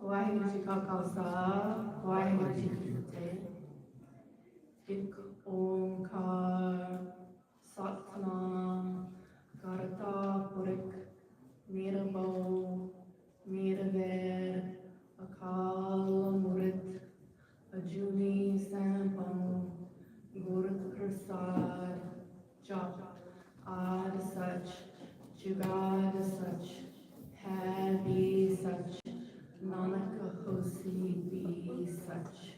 ਵਾਹਿਗੁਰੂ ਜੀ ਕਾ ਖਾਲਸਾ, ਵਾਹਿਗੁਰੂ ਜੀ ਕੀ ਫਤਿਹ। ਇੱਕ ਓੰਕਾਰ ਸਤਨਾਮ ਕਰਤਾ ਪੁਰਖ, ਨਿਰਭਉ, ਨਿਰਵੈਰ, ਅਕਾਲ ਮੂਰਤ, ਅਜੂਨੀ ਸੈਭੰ, ਗੁਰ ਪ੍ਰਸਾਦ, ਜਪ, ਆਦ ਸਚ, ਜੁਗਾਦ ਸਚ, ਹੈ ਵੀ ਸਚ। Monica Hosseini be such.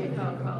Chicago.